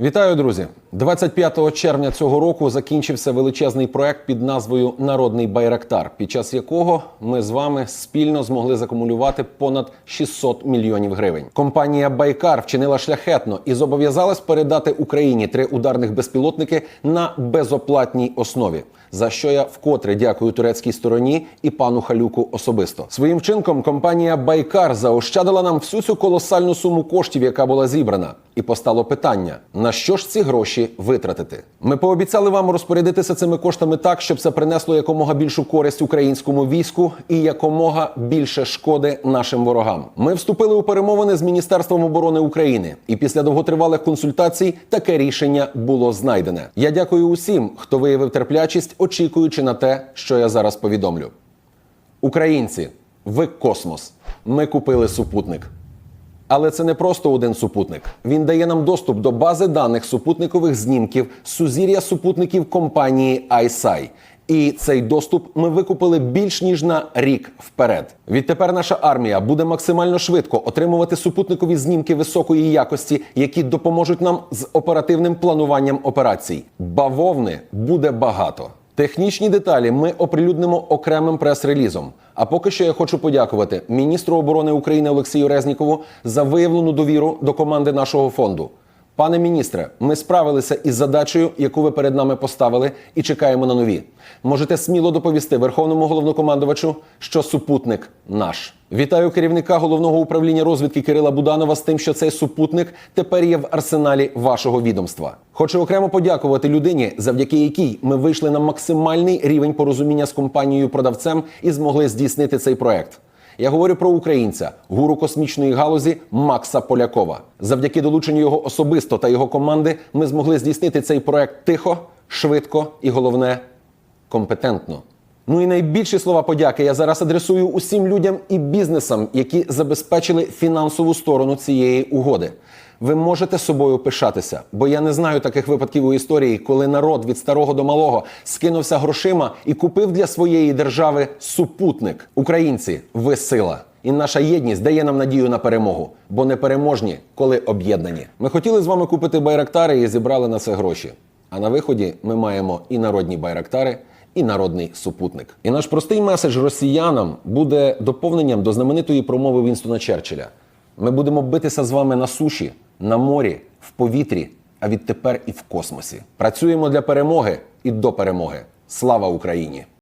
Вітаю, друзі! 25 червня цього року закінчився величезний проект під назвою Народний Байрактар, під час якого ми з вами спільно змогли закумулювати понад 600 мільйонів гривень. Компанія Байкар вчинила шляхетно і зобов'язалась передати Україні три ударних безпілотники на безоплатній основі. За що я вкотре дякую турецькій стороні і пану Халюку особисто. Своїм вчинком компанія Байкар заощадила нам всю цю колосальну суму коштів, яка була зібрана. І постало питання: на що ж ці гроші витратити? Ми пообіцяли вам розпорядитися цими коштами так, щоб це принесло якомога більшу користь українському війську і якомога більше шкоди нашим ворогам. Ми вступили у перемовини з Міністерством оборони України, і після довготривалих консультацій таке рішення було знайдене. Я дякую усім, хто виявив терплячість, очікуючи на те, що я зараз повідомлю. Українці, ви космос. Ми купили супутник. Але це не просто один супутник. Він дає нам доступ до бази даних супутникових знімків сузір'я супутників компанії ISI. І цей доступ ми викупили більш ніж на рік вперед. Відтепер наша армія буде максимально швидко отримувати супутникові знімки високої якості, які допоможуть нам з оперативним плануванням операцій. Бавовни буде багато. Технічні деталі ми оприлюднимо окремим прес-релізом. А поки що я хочу подякувати міністру оборони України Олексію Резнікову за виявлену довіру до команди нашого фонду. Пане міністре, ми справилися із задачею, яку ви перед нами поставили, і чекаємо на нові. Можете сміло доповісти Верховному головнокомандувачу, що супутник наш. Вітаю керівника головного управління розвідки Кирила Буданова з тим, що цей супутник тепер є в арсеналі вашого відомства. Хочу окремо подякувати людині, завдяки якій ми вийшли на максимальний рівень порозуміння з компанією продавцем і змогли здійснити цей проект. Я говорю про українця, гуру космічної галузі Макса Полякова. Завдяки долученню його особисто та його команди ми змогли здійснити цей проект тихо, швидко і головне компетентно. Ну і найбільші слова подяки я зараз адресую усім людям і бізнесам, які забезпечили фінансову сторону цієї угоди. Ви можете собою пишатися, бо я не знаю таких випадків у історії, коли народ від старого до малого скинувся грошима і купив для своєї держави супутник. Українці, ви сила. І наша єдність дає нам надію на перемогу, бо не переможні, коли об'єднані. Ми хотіли з вами купити байрактари і зібрали на це гроші. А на виході ми маємо і народні байрактари, і народний супутник. І наш простий меседж росіянам буде доповненням до знаменитої промови Вінстона Черчилля. Ми будемо битися з вами на суші, на морі, в повітрі, а відтепер і в космосі. Працюємо для перемоги і до перемоги. Слава Україні!